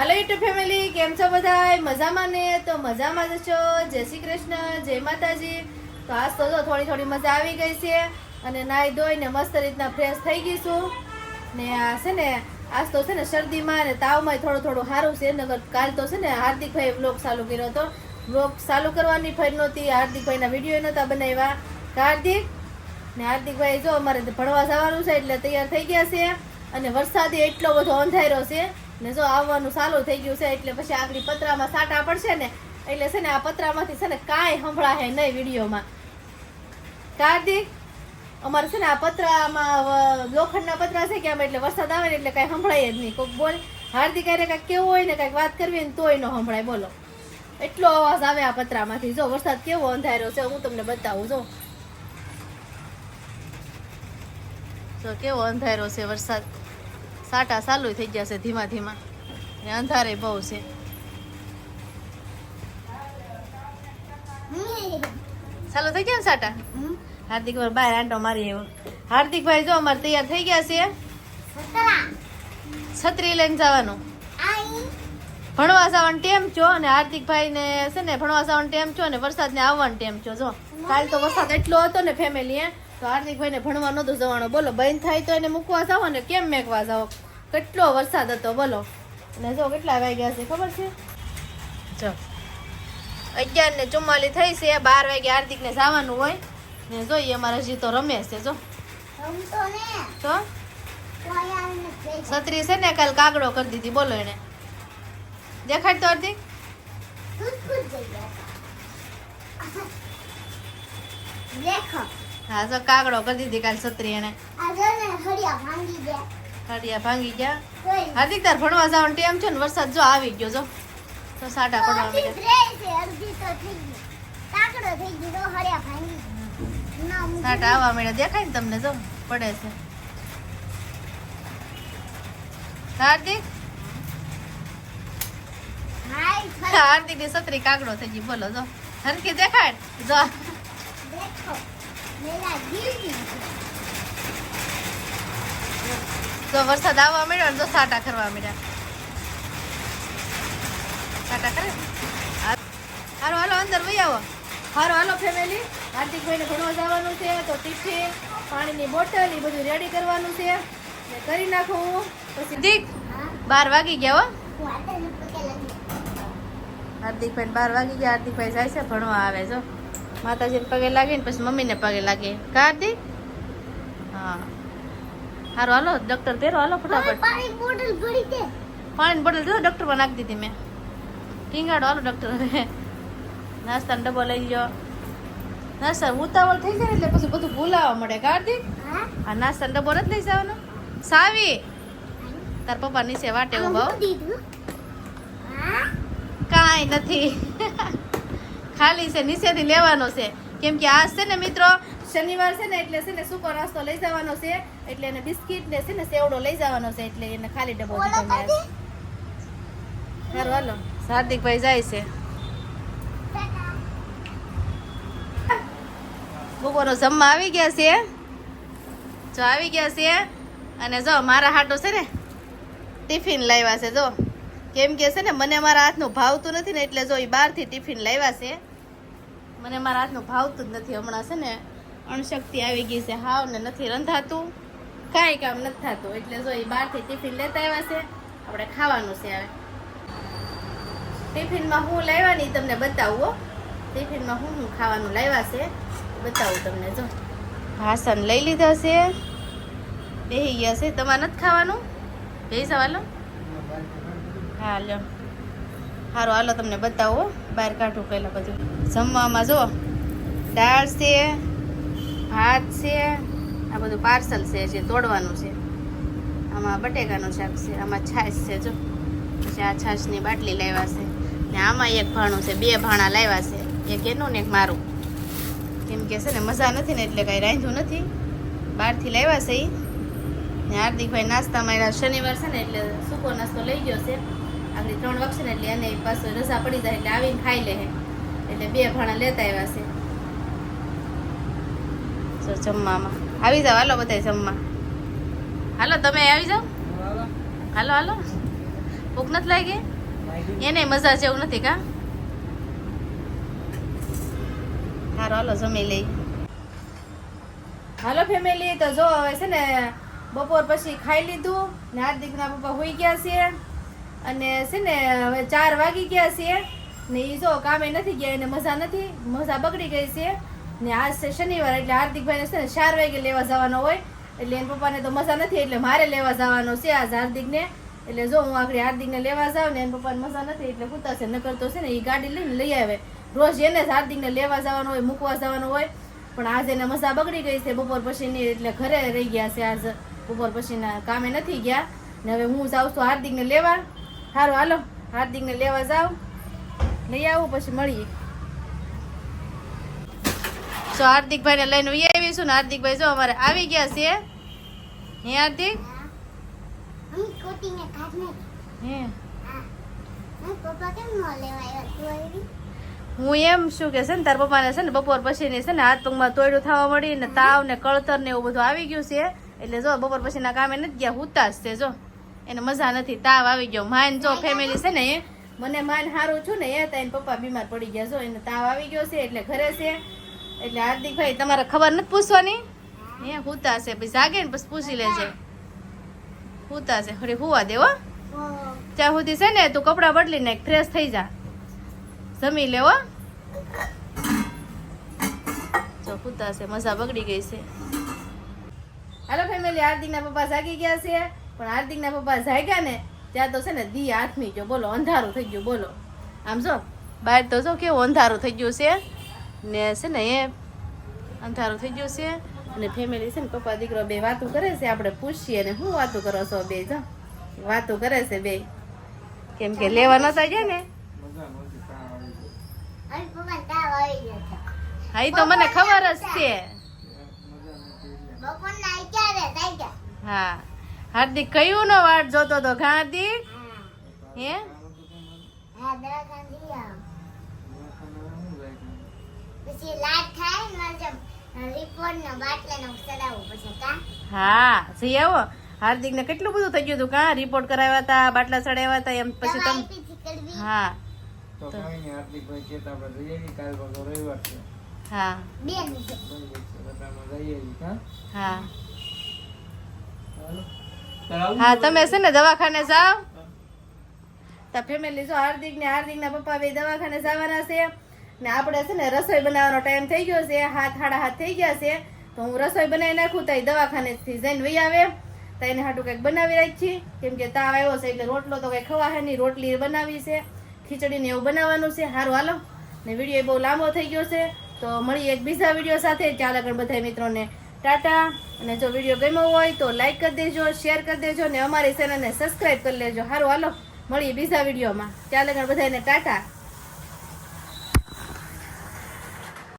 હાલો YouTube family કેમ છો બધા મજામાં ને? તો મજામાં જ છો? જય શ્રી કૃષ્ણ. જય માતાજી. તો આજ તો થોડી થોડી મજા આવી ગઈ છે. અને નાહી ધોઈને મસ્ત રીતના ફ્રેશ થઈ ગઈ છું. ને આ છે ને, આજ તો છે ને શરદીમાં ને તાવમાં થોડું થોડું સારું છે. નગર કાલ તો છે ને હાર્દિકભાઈ બ્લોગ ચાલુ કર્યો હતો. બ્લોગ ચાલુ કરવાની ફરી નહોતી. હાર્દિકભાઈના વીડિયો નહોતા બનાવ્યા. હાર્દિક, ને હાર્દિકભાઈ જો અમારે ભણવા જવાનું છે એટલે તૈયાર થઈ ગયા છે. અને વરસાદ એટલો બધો અંધાર્યો છે. ને જો આવવાનું ચાલુ થઈ ગયું છે, એટલે પછી આગળ પતરામાં સાટા પડશે ને, એટલે છે ને આ પતરામાંથી છે ને કાંઈ સંભળાશે નહીં વિડીયોમાં. કાર્તિક, અમારે છે ને આ પતરામાં લોખંડના પતરા છે કે આમ એટલે વરસાદ આવે ને એટલે કાંઈ સંભળાય જ નહીં. કોઈક બોલ, હાર્દિક અરે કાંઈક કેવું હોય ને કાંઈક વાત કરવી ને તોય ન સંભળાય, બોલો. એટલો અવાજ આવે આ પતરામાંથી. જો, વરસાદ કેવો અંધાર્યો છે, હું તમને બતાવું જો, કેવો અંધારો છે વરસાદ. સાટા ચાલુ થઈ ગયા છે ધીમા ધીમા. ને અંધારે બહુ છે. ચાલુ થઈ ગયા ને સાટા? હાર્દિક ભાઈ બહાર આંટો મારી આવ્યો. હાર્દિકભાઈ જો અમારે તૈયાર થઈ ગયા છે. છત્રી લઈને જવાનું. ભણવા જવાનું ટેમ છો અને હાર્દિકભાઈ ને છે ને ભણવા જવાનું ટેમ છો અને વરસાદ ને આવવાનું ટેમ છો જો. કાલ તો વરસાદ એટલો હતો ને ફેમિલી તો હાર્દિકભાઈ ને ભણવા નહોતો જવાનું. બોલો બંધ થાય તો એને મૂકવા જાવ ને કેમ મેકવા જાવ કેટલો વરસાદ હતો બોલો. અને જો કેટલા વાગ્યા છે ખબર છે? જો. અગિયાર ને ચુમ્માલી થઈ છે બાર વાગે હાર્દિક ને જવાનું હોય. ને જોઈએ અમારે હજી તો રમે છે જો. તો છત્રી છે ને કાલ કાગડો કરી દીધી બોલો એને. દેખાડ તો હાર્દિક? દેખો. હા તો કાગડો કરી દીધી કાલ છત્રી એને હળિયા ભાંગી ગયા. હાર્દિક તાર ભણવા જવાનો ટેમ છે ને વરસાદ જો આવી ગયો જો. તો સાટા પડવા ગયા. સાટા આવવા માંડ્યા. દેખાય ને તમને જો પડે છે. હાર્દિક? હાર્દિકની છત્રી કાગડો થઈ ગઈ. બોલો જો. હરકી દેખાડ જો. જો વરસાદ આવવા મળ્યો ને તો સાટા કરવા મળ્યા સાટા કરે હારો હાલો અંદર વહી આવો. હારો હાલો ફેમિલી હાર્દિકભાઈને ભણવા જવાનું છે તો ટિફિન પાણીની બોટલ એ બધું રેડી કરવાનું છે. ને કરી નાખું પછી દીક બાર વાગી ગયા હો. હાર્દિકભાઈ બાર વાગી ગયા. હાર્દિકભાઈ જાય છે ભણવા આવે જો. માતાજીને પગે લાગે ને પછી મમ્મીને પગે લાગે. કા હા. હારો હાલો ડૉક્ટર પહેરો હાલો ફટાફટ. પાણીની બોટલ જો ડોક્ટર પણ નાખી દીધી મેં. ટીંગાડો હાલો ડોક્ટર હવે નાસ્તાનો ડબ્બો લઈ લ્યો. નાસ્તા ઉતાવળ થઈ જાય એટલે પછી બધું ભૂલાવા મળે. કાર્તિક હા? આ નાસ્તાનો ડબ્બો નથી લઈ જવાનો? સાવી! તાર પપ્પા નીચે વાટે ઊભો? કાંઈ નથી. ખાલી છે નીચેથી લેવાનો છે. કેમ કે આ છે ને મિત્રો શનિવાર છે ને એટલે છે ને સૂકો નાસ્તો લઈ જવાનો છે એટલે એને બિસ્કિટ ને છે ને સેવડો લઈ જવાનો છે એટલે એને ખાલી ડબ્બો સારું? હાલો. હાર્દિકભાઈ જાય છે. બપોરનો જમવા આવી ગયા છે. જો આવી ગયા છે. અને જો મારા હાટો છે ને ટિફિન લાવ્યા છે જો. કેમ કે છે ને મને મારા હાથનું ભાવતું નથી ને એટલે જો એ બહારથી ટિફિન લાવ્યા છે. મને મારા હાથનું ભાવતું જ નથી. હમણાં છે ને અણશક્તિ આવી ગઈ છે. હાવ ને નથી રંધાતું. કાંઈ કામ નથી થતું. એટલે જો એ બહારથી ટિફિન લેતા આવ્યા છે, આપણે ખાવાનું છે હવે. ટિફિનમાં હું લાવ્યા ને તમને બતાવું ટિફિનમાં હું હું ખાવાનું લાવ્યા છે બતાવું તમને જો. હાસન લઈ લીધા છે. બેસી ગયા છે. તમારે નથી ખાવાનું? બેસી જવાલો હા, લ્યો. સારું હાલો તમને બતાવો, બહાર કાઢું પહેલાં બધું. જમવામાં જો દાળ છે, ભાત છે, આ બધું પાર્સલ છે જે તોડવાનું છે. આમાં બટેકાનું શાક છે, આમાં છાશ છે, જો. પછી આ છાશની બાટલી લાવ્યા છે. ને આમાં એક ભાણું છે, બે ભાણા લાવ્યા છે. એક એનું ને એક મારું. કેમ કે છે ને, મજા નથી ને એટલે કાંઈ રાંધ્યું નથી. બહારથી લાવ્યા છે એ ને હાર્દિકભાઈ નાસ્તામાં એના શનિવાર છે ને એટલે સૂકો નાસ્તો લઈ ગયો છે. આગળ ત્રણ વખત ને એટલે એને પાછું રજા પડી જાય એટલે આવીને ખાઈ લે એટલે બે ભાણા લેતા આવ્યા છે. જો જમવામાં. આવી જાવ હાલો બધા જમવા. હાલો, તમે આવી જાઓ. હાલો હાલો. ભૂખ નથી લાગી? એને મજા જેવું નથી કા? હારો, હાલો, જમી લઈ. હાલો, ફેમિલી, તો જો હવે છે ને બપોર પછી ખાઈ લીધું ને હાર્દિકના પપ્પા હોઈ ગયા છે. અને છે ને હવે ચાર વાગી ગયા છે ને એ જો કામે નથી ગયા એને મજા નથી, મજા બગડી ગઈ છે. ને આજ છે શનિવાર એટલે હાર્દિકભાઈને છે ને ચાર વાગે લેવા જવાનો હોય, એટલે એના પપ્પાને તો મજા નથી, એટલે મારે લેવા જવાનો છે આજ હાર્દિકને. એટલે જો હું આગળ હાર્દિકને લેવા જાઉં ને એના પપ્પાને મજા નથી, એટલે પૂતા છે, નકર તો છે ને એ ગાડી લઈને લઈ આવે. રોજ એને જ હાર્દિકને લેવા જવાનું હોય, મૂકવા જવાનું હોય, પણ આજે એને મજા બગડી ગઈ છે બપોર પછીની, એટલે ઘરે રહી ગયા છે આજ. બપોર પછીના કામે નથી ગયા. ને હવે હું જાઉં છું હાર્દિકને લેવા. સારું હાલો. હાર્દિકને લેવા જાવ. લઈ આવું પછી મળીએ. તો હાર્દિકભાઈને લઈને વહી આવીશું ને હાર્દિકભાઈ જો અમારે આવી ગયા છે. હે હાર્દિક? હું. એમ શું કે છે ને તાર પપ્પાને છે ને બપોર પછીની છે ને હાથ પગમાં તોયડું થવા મળી ને તાવ ને કળતર ને એવું બધું આવી ગયું છે. એટલે જો બપોર પછીના કામે નથી ગયા હુતા છે જો. એને મજા નથી, તાવ આવી ગયો. માન જો ફેમિલી છે ને, મને માન સારું છું ને, એ તાઈને પપ્પા બીમાર પડી ગયા જો એને તાવ આવી ગયો છે, એટલે ઘરે છે. એટલે હાર્દિકભાઈ, તમારે ખબર નથી પૂછવાની? હે, હુતા છે. પછી જાગે ને, પછી પૂછી લેજે. હુતા છે. ખરી હુવા દેવો ત્યાં સુધી છે ને, તું કપડાં બદલી નાખ ફ્રેશ થઈ જા. જમી લેવો જો હુતા છે. મજા બગડી ગઈ છે. હાલો ફેમિલી હાર્દિકના પપ્પા જાગી ગયા છે. પણ હાર્દિકના પપ્પા જાગ્યા ને ત્યાં તો છે ને દી હાથમી ગયો બોલો અંધારું થઈ ગયું બોલો આમ જો બહાર તો જો કેવું અંધારું થઈ ગયું છે ને છે ને એ અંધારું થઈ ગયું છે અને ફેમિલી છે ને પપ્પા દીકરો બે વાતો કરે છે આપણે પૂછીએ ને શું વાતો કરો છો બે જો વાતો કરે છે બે કેમ કે લેવા નતા ગયા ને હા તો મને ખબર જ છે હા હાર્દિક કયું નો વાટ જોતો તો હાર્દિક હે? હા જઈ આવો હાર્દિક ને કેટલું બધું થઈ ગયું હતું કા? રિપોર્ટ કરાવ્યા હતા બાટલા ચડાવ્યા હતા એમ પછી તમે હા. હા. હા. હા તમે છે ને દવાખાને જાઓ. તા ફેમિલી જો હાર્દિક ને હાર્દિક ના પપ્પા બે દવાખાને જવાના છે ને આપણે છે ને રસોઈ બનાવવાનો ટાઈમ થઈ ગયો છે હાથ હાડા હાથ થઈ ગયા છે તો હું રસોઈ બનાવી નાખું તો દવાખાને થી જઈને વહી આવે. તો એને હાટું કંઈક બનાવી રાખી કેમ કે તાવ આવ્યો છે એટલે રોટલો તો કંઈ ખવાશે નહીં રોટલી બનાવી છે ખીચડી ને એવું બનાવવાનું છે. સારું હાલો. ને વીડિયો બહુ લાંબો થઈ ગયો છે તો મળીએ એક બીજા વીડિયો સાથે. ચાલ આગળ બધા મિત્રોને ટાટા. અને જો વીડિયો ગમ્યો હોય તો લાઈક કરી દેજો શેર કરી દેજો ને અમારી ચેનલને સબસ્ક્રાઈબ કરી લેજો. સારું હાલો, મળીએ બીજા વિડીયોમાં. ત્યાં આગળ બધાને ટાટા.